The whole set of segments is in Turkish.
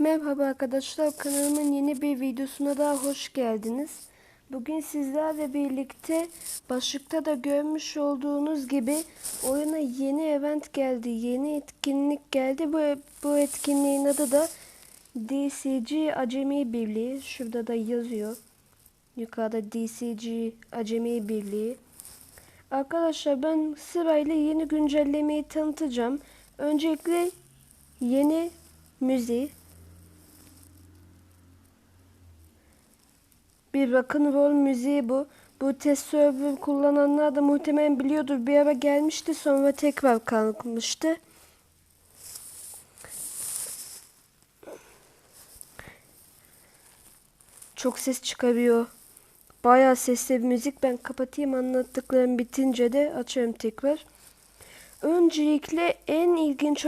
Merhaba arkadaşlar kanalımın yeni bir videosuna daha hoş geldiniz. Bugün sizlerle birlikte başlıkta da görmüş olduğunuz gibi oyuna yeni event geldi. Yeni etkinlik geldi. Bu, bu etkinliğin adı da DCG Acemi Birliği. Şurada da yazıyor. Yukarıda DCG Acemi Birliği. Arkadaşlar ben sırayla yeni güncellemeyi tanıtacağım. Öncelikle yeni müziği bir rock'n'roll müziği bu. Bu test server kullananlar da muhtemelen biliyordur. Bir ara gelmişti sonra tekrar kalkmıştı. Çok ses çıkarıyor. Bayağı sesli bir müzik. Ben kapatayım anlattıklarım bitince de açarım tekrar. Öncelikle en ilginç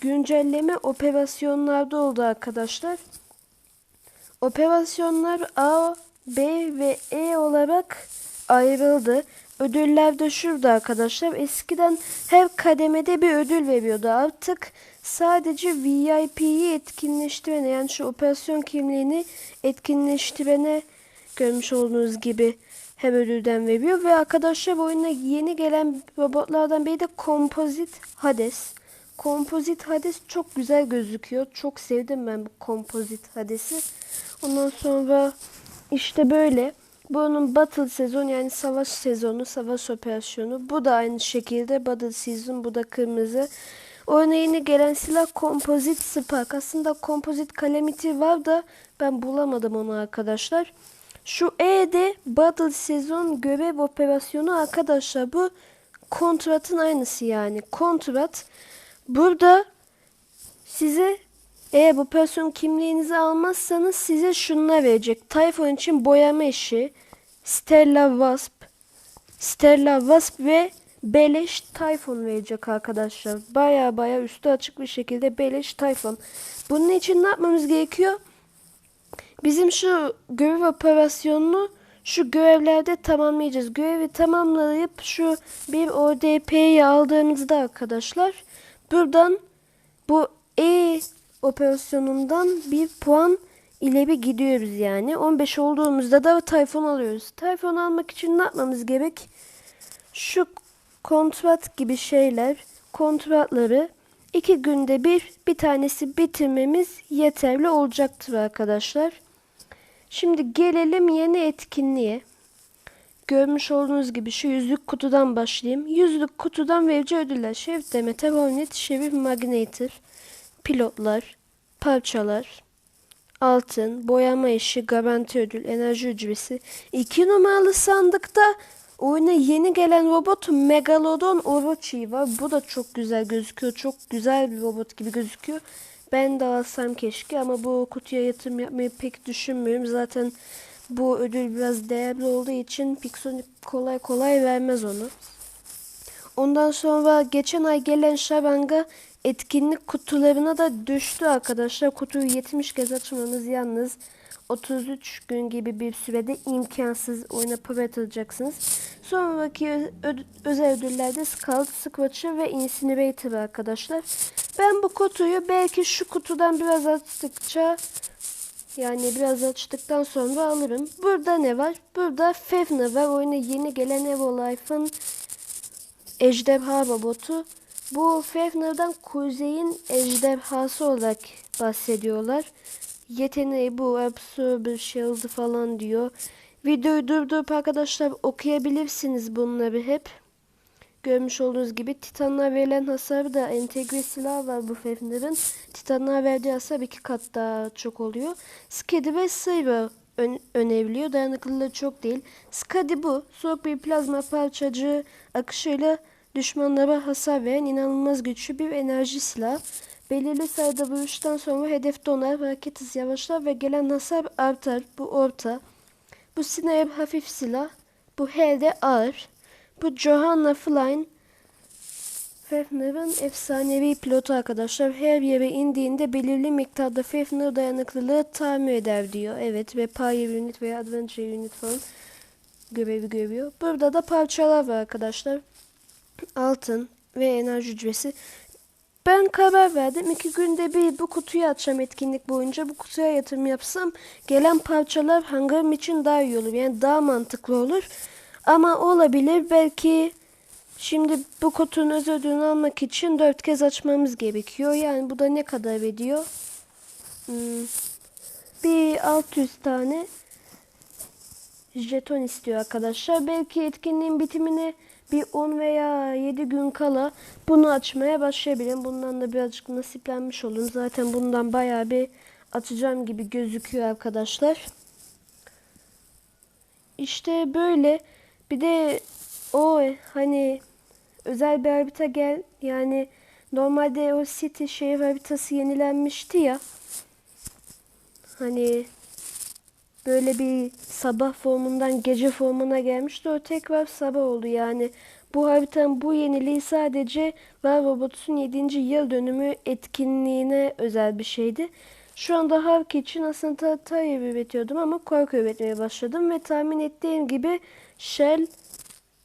güncelleme operasyonlarda oldu arkadaşlar. Operasyonlar A, B ve E olarak ayrıldı. Ödüller de şurada arkadaşlar. Eskiden her kademede bir ödül veriyordu. Artık sadece VIP'yi etkinleştirene yani şu operasyon kimliğini etkinleştirene görmüş olduğunuz gibi hem ödülden veriyor. Ve arkadaşlar bu oyuna yeni gelen robotlardan biri de Kompozit Hades. Kompozit Hades çok güzel gözüküyor. Çok sevdim ben bu Kompozit Hades'i. Ondan sonra işte böyle. Bunun Battle sezon yani savaş sezonu, savaş operasyonu. Bu da aynı şekilde Battle season. Bu da kırmızı. Yeni gelen silah kompozit Spark. Aslında kompozit Calamity var da ben bulamadım onu arkadaşlar. Şu E'de Battle sezon görev operasyonu arkadaşlar. Bu kontratın aynısı yani. Kontrat. Burada size eğer bu operasyon kimliğinizi almazsanız size şunlar verecek. Tayfun için boyama işi, Stella Wasp, Stella Wasp ve Beleş Tayfun verecek arkadaşlar. Baya baya üstü açık bir şekilde Beleş Tayfun. Bunun için ne yapmamız gerekiyor? Bizim şu görev operasyonunu şu görevlerde tamamlayacağız. Görevi tamamlayıp şu bir ODP'yi aldığımızda arkadaşlar buradan bu E operasyonundan bir puan ileri gidiyoruz yani. 15 olduğumuzda da Tayfun alıyoruz. Tayfun almak için ne yapmamız gerek? Şu kontrat gibi şeyler, kontratları iki günde bir bir tanesi bitirmemiz yeterli olacaktır arkadaşlar. Şimdi gelelim yeni etkinliğe. Görmüş olduğunuz gibi şu yüzlük kutudan başlayayım. Yüzlük kutudan verici ödüller. Şerif Demeter, Hornet, Şerif Magnator, pilotlar, parçalar, altın, boyama işi, garanti ödül, enerji ücreti. 2 numaralı sandıkta oyuna yeni gelen robot Megalodon Orochi var. Bu da çok güzel gözüküyor. Çok güzel bir robot gibi gözüküyor. Ben de alsam keşke ama bu kutuya yatırım yapmayı pek düşünmüyorum. Zaten bu ödül biraz değerli olduğu için Pixonic kolay kolay vermez onu. Ondan sonra geçen ay gelen Şaranga etkinlik kutularına da düştü arkadaşlar. Kutuyu 70 kez açmanız yalnız 33 gün gibi bir sürede imkansız oyuna para yatıracaksınız. Sonraki ö- özel ödüllerde Scout, Squatcher ve Incinerator arkadaşlar. Ben bu kutuyu belki şu kutudan biraz açtıkça yani biraz açtıktan sonra alırım. Burada ne var? Burada Fevna var. Oyuna yeni gelen Evolife'ın ejderha robotu. Bu Fafner'dan kuzeyin ejderhası olarak bahsediyorlar. Yeteneği bu Absorber Shield falan diyor. Videoyu durdurup arkadaşlar okuyabilirsiniz bunları hep. Görmüş olduğunuz gibi Titanlar verilen hasarı da entegre silah var bu Fafner'ın. Titanlar verdiği hasar iki kat daha çok oluyor. Skadi ve Saber ön öneriliyor. Dayanıklılığı çok değil. Skadi bu. Soğuk bir plazma parçacığı akışıyla düşmanlara hasar veren inanılmaz güçlü bir enerji silah. Belirli sayıda vuruştan sonra hedef donar, hareket hızı yavaşlar ve gelen hasar artar. Bu orta. Bu Sniper hafif silah. Bu Helde ağır. Bu Johanna Flynn Fafner'ın efsanevi pilotu arkadaşlar. Her yere indiğinde belirli miktarda Fafner dayanıklılığı tamir eder diyor. Evet ve Power Unit veya Adventure Unit falan görevi görüyor. Burada da parçalar var arkadaşlar. Altın ve enerji hücresi. Ben karar verdim. iki günde bir bu kutuyu açacağım etkinlik boyunca. Bu kutuya yatırım yapsam gelen parçalar hangarım için daha iyi olur. Yani daha mantıklı olur. Ama olabilir. Belki şimdi bu kutunun öz ödülünü almak için dört kez açmamız gerekiyor. Yani bu da ne kadar ediyor? Hmm, bir 600 tane jeton istiyor arkadaşlar. Belki etkinliğin bitimine bir 10 veya 7 gün kala bunu açmaya başlayabilirim. Bundan da birazcık nasiplenmiş olun. Zaten bundan bayağı bir açacağım gibi gözüküyor arkadaşlar. İşte böyle. Bir de o hani özel bir harita gel yani normalde o city şehir haritası yenilenmişti ya. Hani böyle bir sabah formundan gece formuna gelmişti. O tekrar sabah oldu yani. Bu haritanın bu yeniliği sadece Var Robots'un 7. yıl dönümü etkinliğine özel bir şeydi. Şu anda Hark için aslında Tatay'ı üretiyordum ama korku üretmeye başladım ve tahmin ettiğim gibi Shell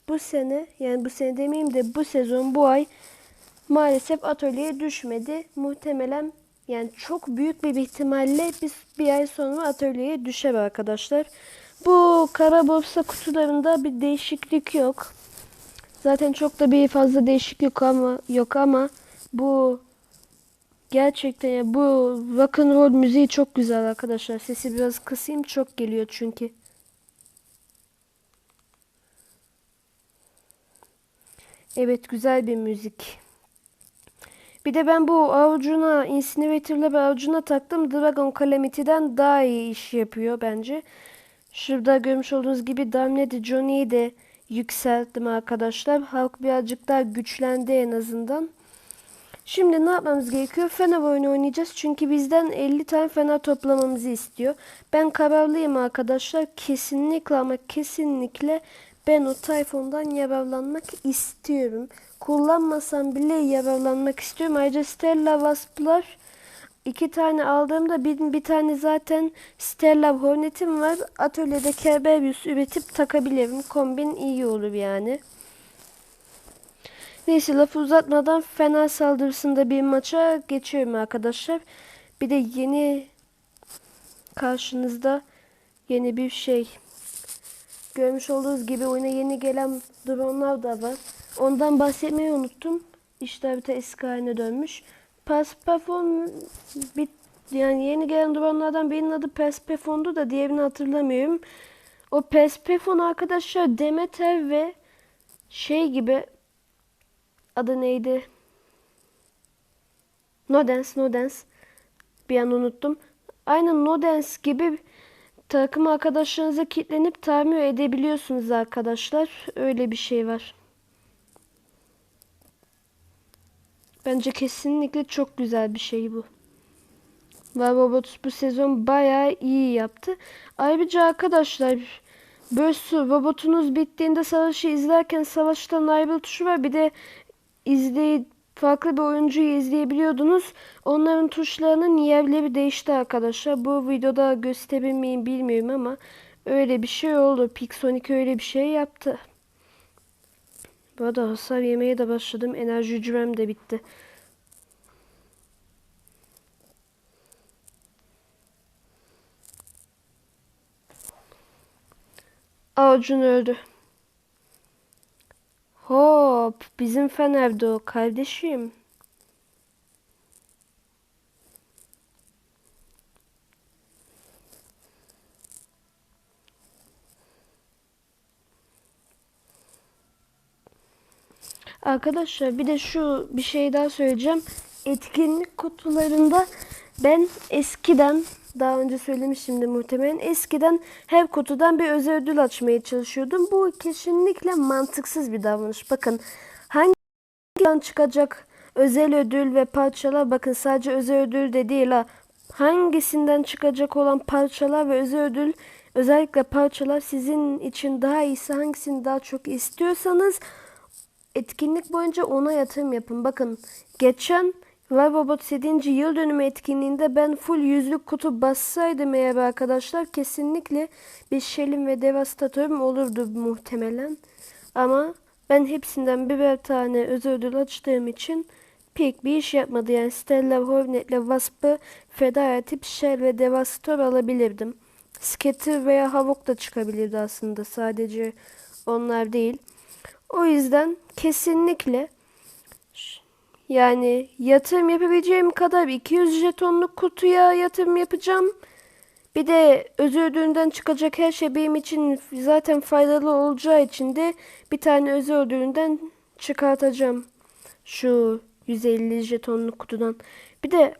bu sene yani bu sene demeyeyim de bu sezon bu ay maalesef atölyeye düşmedi. Muhtemelen yani çok büyük bir ihtimalle biz bir ay sonra atölyeye düşer arkadaşlar. Bu kara borsa kutularında bir değişiklik yok. Zaten çok da bir fazla değişiklik ama yok ama bu gerçekten ya bu rock and roll müziği çok güzel arkadaşlar. Sesi biraz kısayım çok geliyor çünkü. Evet güzel bir müzik. Bir de ben bu avucuna Incinerator'la bir avucuna taktım. Dragon Calamity'den daha iyi iş yapıyor bence. Şurada görmüş olduğunuz gibi Damned Johnny'yi de yükselttim arkadaşlar. Halk birazcık daha güçlendi en azından. Şimdi ne yapmamız gerekiyor? Fener oyunu oynayacağız. Çünkü bizden 50 tane fener toplamamızı istiyor. Ben kararlıyım arkadaşlar. Kesinlikle ama kesinlikle ben o Tayfun'dan yararlanmak istiyorum. Kullanmasam bile yararlanmak istiyorum. Ayrıca Stella Wasp'lar iki tane aldığımda bir, bir tane zaten Stella Hornet'im var. Atölyede Kerberos üretip takabilirim. Kombin iyi olur yani. Neyse lafı uzatmadan Fener saldırısında bir maça geçiyorum arkadaşlar. Bir de yeni karşınızda yeni bir şey. Görmüş olduğunuz gibi oyuna yeni gelen dronlar da var. Ondan bahsetmeyi unuttum. İşte harita eski haline dönmüş. Persephone bit yani yeni gelen dronlardan birinin adı Persephone'du da diğerini hatırlamıyorum. O Persephone arkadaşlar Demeter ve şey gibi adı neydi? Nodens, Nodens. Bir an unuttum. Aynen Nodens gibi takım arkadaşlarınıza kilitlenip tamir edebiliyorsunuz arkadaşlar. Öyle bir şey var. Bence kesinlikle çok güzel bir şey bu. Ve Robots bu sezon bayağı iyi yaptı. Ayrıca arkadaşlar böyle robotunuz bittiğinde savaşı izlerken savaştan ayrıl tuşu var. Bir de izley farklı bir oyuncuyu izleyebiliyordunuz. Onların tuşlarının yerleri değişti arkadaşlar. Bu videoda gösterir bilmiyorum ama öyle bir şey oldu. Pixonic öyle bir şey yaptı. Bu arada hasar yemeye de başladım. Enerji hücrem de bitti. Avcun öldü. Hop, bizim Fener'de o kardeşim. Arkadaşlar bir de şu bir şey daha söyleyeceğim. Etkinlik kutularında ben eskiden daha önce söylemişimdir muhtemelen. Eskiden her kutudan bir özel ödül açmaya çalışıyordum. Bu kesinlikle mantıksız bir davranış. Bakın hangi çıkacak özel ödül ve parçalar bakın sadece özel ödül de değil ha. Hangisinden çıkacak olan parçalar ve özel ödül özellikle parçalar sizin için daha iyisi hangisini daha çok istiyorsanız etkinlik boyunca ona yatırım yapın. Bakın geçen Robot 7. yıl dönümü etkinliğinde ben full yüzlük kutu bassaydım eğer arkadaşlar kesinlikle bir şelim ve devastatörüm olurdu muhtemelen. Ama ben hepsinden birer tane özel ödül açtığım için pek bir iş yapmadı. Yani Stella Hornet'le Wasp'ı feda edip Shell ve Devastator alabilirdim. Scatter veya Havok da çıkabilirdi aslında. Sadece onlar değil. O yüzden kesinlikle yani yatırım yapabileceğim kadar 200 jetonluk kutuya yatırım yapacağım. Bir de özür çıkacak her şey benim için zaten faydalı olacağı için de bir tane özür ödülünden çıkartacağım. Şu 150 jetonluk kutudan. Bir de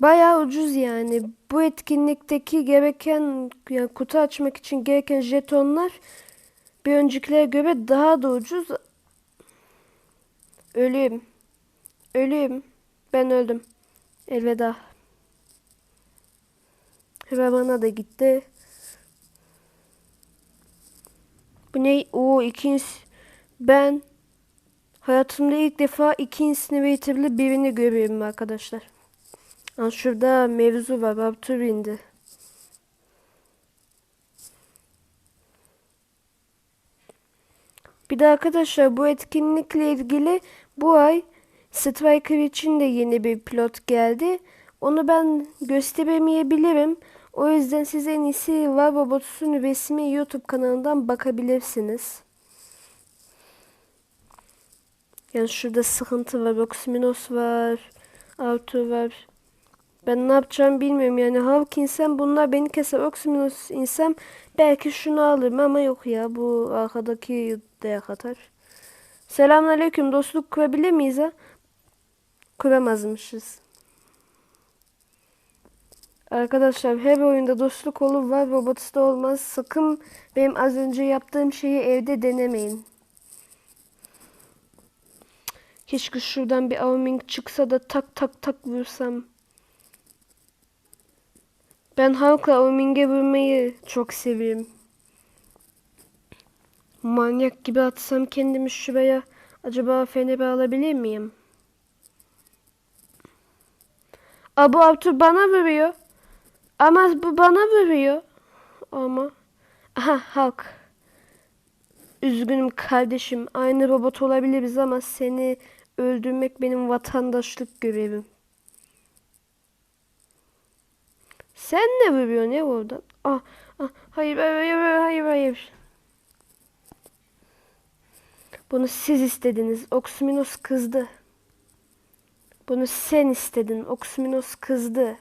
bayağı ucuz yani. Bu etkinlikteki gereken yani kutu açmak için gereken jetonlar bir öncekilere göre daha da ucuz. Öleyim. Öleyim. Ben öldüm. Elveda. Ve bana da gitti. Bu ne? O ikinci. Ben hayatımda ilk defa iki incinerator'lı birini görüyorum arkadaşlar. Aa, şurada mevzu var. Raptor indi. Bir de arkadaşlar bu etkinlikle ilgili bu ay Striker için de yeni bir pilot geldi. Onu ben gösteremeyebilirim. O yüzden siz en iyisi Var Robots'un resmi YouTube kanalından bakabilirsiniz. Yani şurada sıkıntı var. Oxyminos var. Arthur var. Ben ne yapacağım bilmiyorum. Yani Hulk insan bunlar beni keser. Oxyminos insem belki şunu alırım ama yok ya. Bu arkadaki dayak atar. Selamünaleyküm. Dostluk kurabilir miyiz ha? Kuramazmışız. Arkadaşlar her oyunda dostluk olur var robots'ta olmaz. Sakın benim az önce yaptığım şeyi evde denemeyin. Keşke şuradan bir avming çıksa da tak tak tak vursam. Ben halkla avming'e vurmayı çok seviyorum. Manyak gibi atsam kendimi şuraya. Acaba feneri alabilir miyim? Aa, bu Arthur bana vuruyor. Ama bu bana vuruyor. Ama. Aha Hulk. Üzgünüm kardeşim. Aynı robot olabiliriz ama seni öldürmek benim vatandaşlık görevim. Sen ne vuruyorsun ne oradan? Ah, ah, hayır, hayır, hayır, hayır, hayır. Bunu siz istediniz. Oxminos kızdı. Bunu sen istedin. Oxminos kızdı.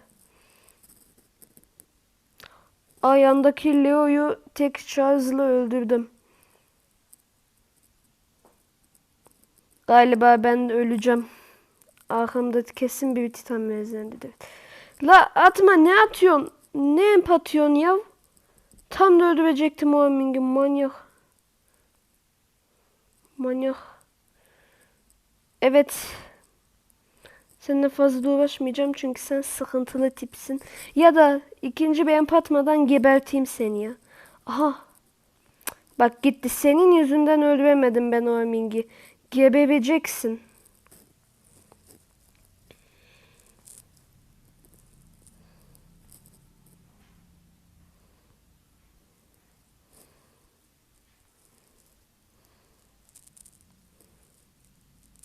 Ayağındaki Leo'yu tek Charles'la öldürdüm. Galiba ben öleceğim. Arkamda kesin bir titan mezlendidir. La atma ne atıyorsun? Ne emp atıyorsun ya? Tam da öldürecektim o Ming'i manyak. Manyak. Evet. Seninle fazla uğraşmayacağım çünkü sen sıkıntılı tipsin. Ya da ikinci bir emp atmadan geberteyim seni ya. Aha. Bak gitti. Senin yüzünden öldüremedim ben o Ming'i. Gebereceksin.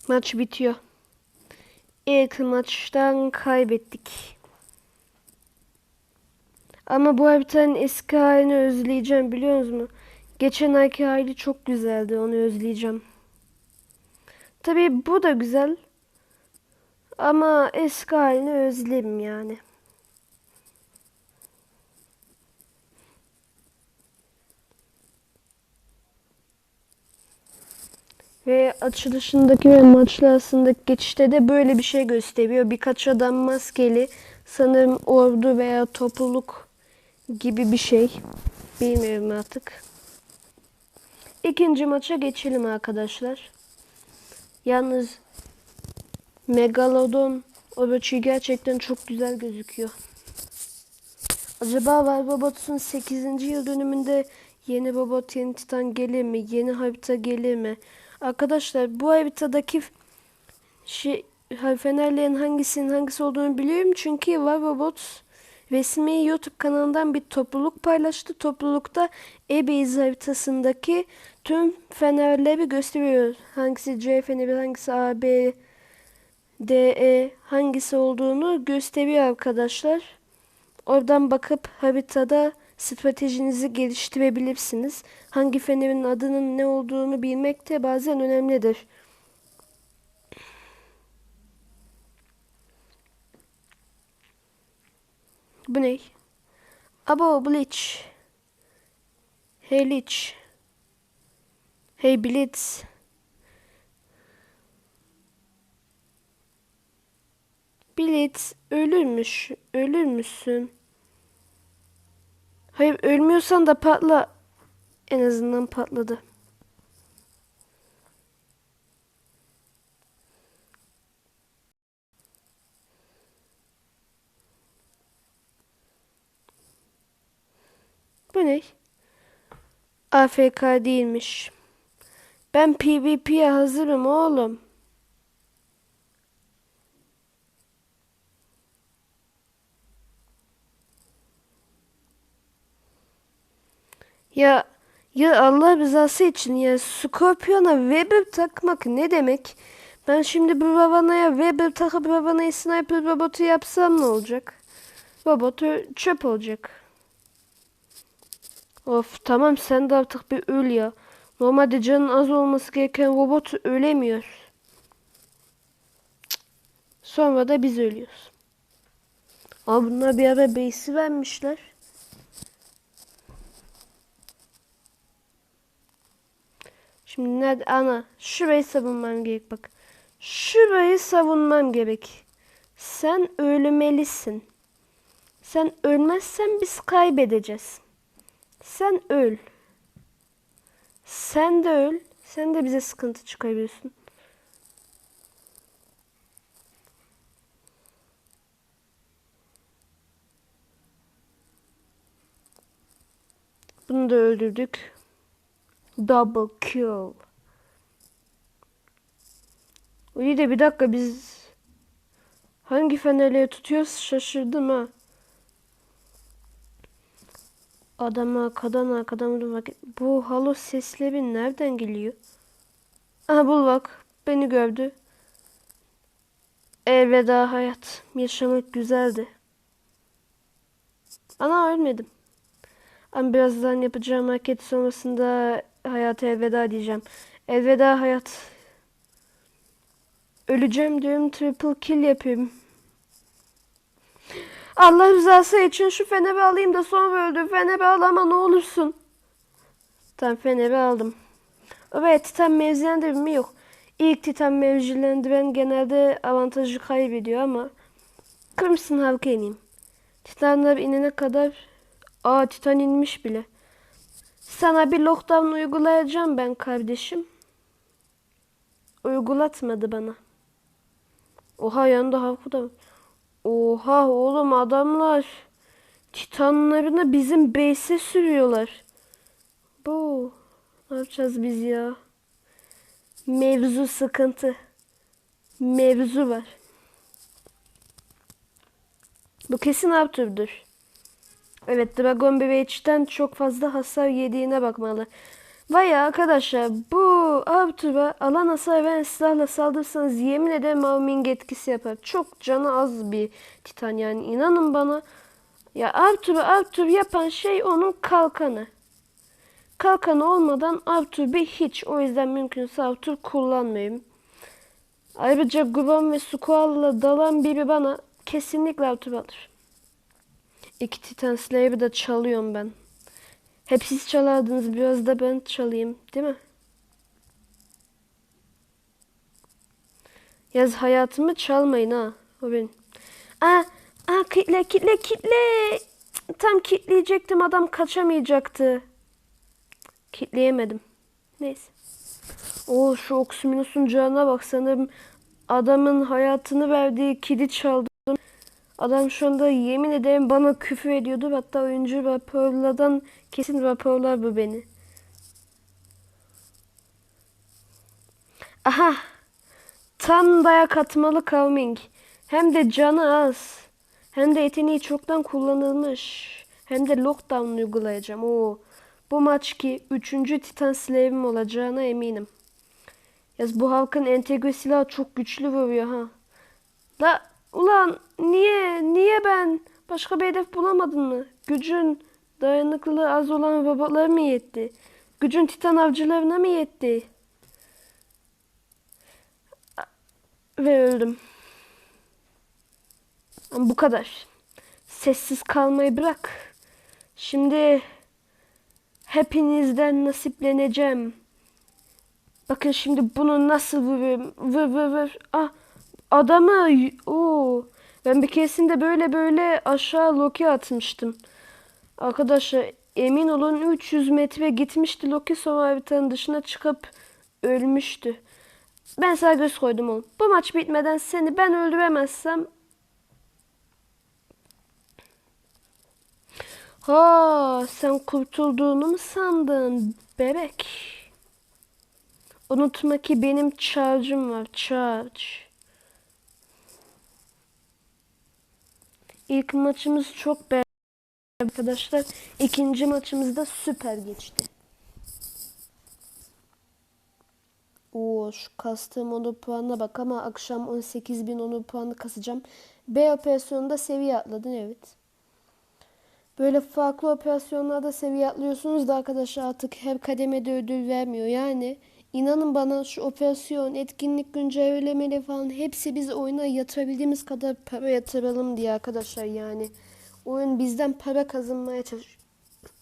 Maç bitiyor. İlk maçtan kaybettik. Ama bu haritanın eski halini özleyeceğim biliyor musunuz? Geçen ayki hali çok güzeldi. Onu özleyeceğim. Tabii bu da güzel. Ama eski halini özlerim yani. Ve açılışındaki ve maçlar arasındaki geçişte de böyle bir şey gösteriyor. Birkaç adam maskeli. Sanırım ordu veya topluluk gibi bir şey. Bilmiyorum artık. İkinci maça geçelim arkadaşlar. Yalnız Megalodon Orochi gerçekten çok güzel gözüküyor. Acaba Var Robot'un 8. yıl dönümünde yeni robot, yeni titan gelir mi? Yeni harita gelir mi? Arkadaşlar bu haritadaki şey fenerlerin hangisinin hangisi olduğunu biliyorum. Çünkü Var Robot resmi YouTube kanalından bir topluluk paylaştı. Toplulukta Ebeyiz haritasındaki tüm fenerleri gösteriyor. Hangisi C feneri, hangisi A, B, D, E hangisi olduğunu gösteriyor arkadaşlar. Oradan bakıp haritada stratejinizi geliştirebilirsiniz. Hangi fenerin adının ne olduğunu bilmek de bazen önemlidir. Bu ne? Abo Bleach. Hey Leech. Hey Blitz. Blitz ölürmüş. Ölür müsün? Hayır ölmüyorsan da patla. En azından patladı. Bu ne? AFK değilmiş. Ben PvP'ye hazırım oğlum. Ya ya Allah rızası için ya Scorpion'a Weber takmak ne demek? Ben şimdi bu Ravana'ya Weber takıp Ravana'yı sniper robotu yapsam ne olacak? Robot çöp olacak. Of tamam sen de artık bir öl ya. Normalde canın az olması gereken robot ölemiyor. Sonra da biz ölüyoruz. Aa bunlar bir ara base'i vermişler. Şimdi nerede? Ana şurayı savunmam gerek bak. Şurayı savunmam gerek. Sen ölmelisin. Sen ölmezsen biz kaybedeceğiz. Sen öl. Sen de öl. Sen de bize sıkıntı çıkarıyorsun. Bunu da öldürdük. Double kill. İyi de bir dakika biz hangi fenerleri tutuyoruz şaşırdım ha. Adam arkadan arkadan vurmak. Bu halo sesleri nereden geliyor? Aha bul bak. Beni gördü. Elveda hayat. Yaşamak güzeldi. Ana ölmedim. Ama birazdan yapacağım hareket sonrasında hayata elveda diyeceğim. Elveda hayat. Öleceğim diyorum triple kill yapayım. Allah rızası için şu feneri alayım da sonra öldür. Feneri al ama ne olursun. Tamam feneri aldım. Evet titan mevzilendirme yok. İlk titan mevzilendiren genelde avantajı kaybediyor ama kırmızın halka ineyim. Titanlar inene kadar Aa titan inmiş bile. Sana bir lockdown uygulayacağım ben kardeşim. Uygulatmadı bana. Oha yanında havku da. Oha oğlum adamlar titanlarını bizim base'e sürüyorlar. Bu ne yapacağız biz ya? Mevzu sıkıntı. Mevzu var. Bu kesin Arthur'dur. Evet Dragon Bebeğiç'ten çok fazla hasar yediğine bakmalı. Vay arkadaşlar bu Arthur'a alan hasar veren silahla saldırsanız yemin ederim Maoming etkisi yapar. Çok canı az bir titan yani inanın bana. Ya Arthur'u Arthur yapan şey onun kalkanı. Kalkanı olmadan Arthur bir hiç. O yüzden mümkünse Arthur kullanmayayım. Ayrıca Gubon ve Squall'la dalan biri bana kesinlikle Arthur alır. İki Titan Slayer'ı da çalıyorum ben. Hep siz çalardınız biraz da ben çalayım değil mi? Yaz hayatımı çalmayın ha. O benim. Aa, aa kitle kitle kitle. Tam kitleyecektim adam kaçamayacaktı. Kitleyemedim. Neyse. O şu Oxyminus'un canına bak sanırım adamın hayatını verdiği kidi çaldı. Adam şu anda yemin ederim bana küfür ediyordu. Hatta oyuncu raporlardan kesin raporlar bu beni. Aha. Tam dayak atmalı Calming. Hem de canı az. Hem de yeteneği çoktan kullanılmış. Hem de lockdown uygulayacağım. Oo. Bu maç ki 3. Titan Slave'im olacağına eminim. Yaz bu halkın entegre silahı çok güçlü vuruyor ha. La ulan niye niye ben başka bir hedef bulamadın mı? Gücün dayanıklılığı az olan robotlara mı yetti? Gücün titan avcılarına mı yetti? Ve öldüm. Ama bu kadar. Sessiz kalmayı bırak. Şimdi hepinizden nasipleneceğim. Bakın şimdi bunu nasıl vuruyorum. Vır vır vır. Ah, adamı. Oo. Ben bir keresinde böyle böyle aşağı Loki atmıştım. Arkadaşlar emin olun 300 metre gitmişti Loki haritanın dışına çıkıp ölmüştü. Ben sana göz koydum oğlum. Bu maç bitmeden seni ben öldüremezsem Ha, sen kurtulduğunu mu sandın bebek? Unutma ki benim charge'ım var. Charge. İlk maçımız çok beğendim arkadaşlar. İkinci maçımız da süper geçti. Oo, şu kastığım onur puanına bak ama akşam 18.000 onur puanı kasacağım. B operasyonunda seviye atladın evet. Böyle farklı operasyonlarda seviye atlıyorsunuz da arkadaşlar artık her kademede ödül vermiyor. Yani inanın bana şu operasyon, etkinlik güncellemeleri falan hepsi biz oyuna yatırabildiğimiz kadar para yatıralım diye arkadaşlar yani. Oyun bizden para kazanmaya çalışıyor.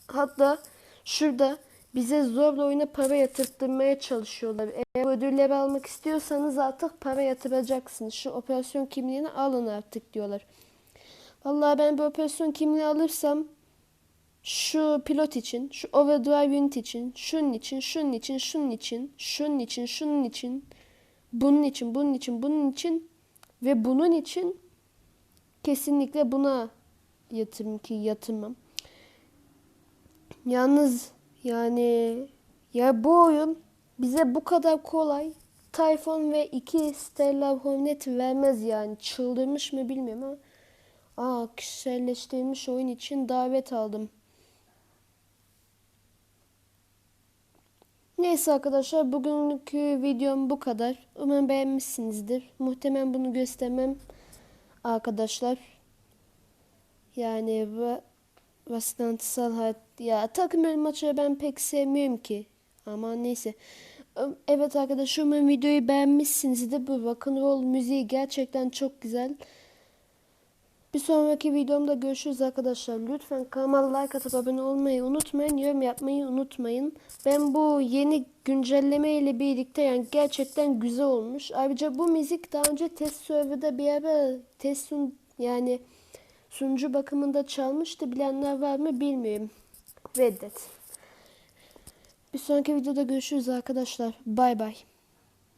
Hatta şurada bize zorla oyuna para yatırtmaya çalışıyorlar. Eğer ödülleri almak istiyorsanız artık para yatıracaksınız. Şu operasyon kimliğini alın artık diyorlar. Vallahi ben bu operasyon kimliği alırsam şu pilot için, şu overdrive unit için, şunun için, şunun için, şunun için, şunun için, şunun için, bunun için, bunun için, bunun için ve bunun için kesinlikle buna yatırım ki yatırmam. Yalnız yani ya bu oyun bize bu kadar kolay Typhoon ve iki Stellar Hornet vermez yani. Çıldırmış mı bilmiyorum ama Aa, kişiselleştirilmiş oyun için davet aldım. Neyse arkadaşlar bugünkü videom bu kadar. Umarım beğenmişsinizdir. Muhtemelen bunu göstermem arkadaşlar. Yani bu rastlantısal hayat ya takım maçları ben pek sevmiyorum ki. Ama neyse. Evet arkadaşlar umarım videoyu beğenmişsinizdir. Bu rock'n'roll müziği gerçekten çok güzel. Bir sonraki videomda görüşürüz arkadaşlar. Lütfen kanalıma like atıp abone olmayı unutmayın. Yorum yapmayı unutmayın. Ben bu yeni güncelleme ile birlikte yani gerçekten güzel olmuş. Ayrıca bu müzik daha önce test serverda bir ara test sun yani sunucu bakımında çalmıştı. Bilenler var mı bilmiyorum. Reddet. Bir sonraki videoda görüşürüz arkadaşlar. Bay bay.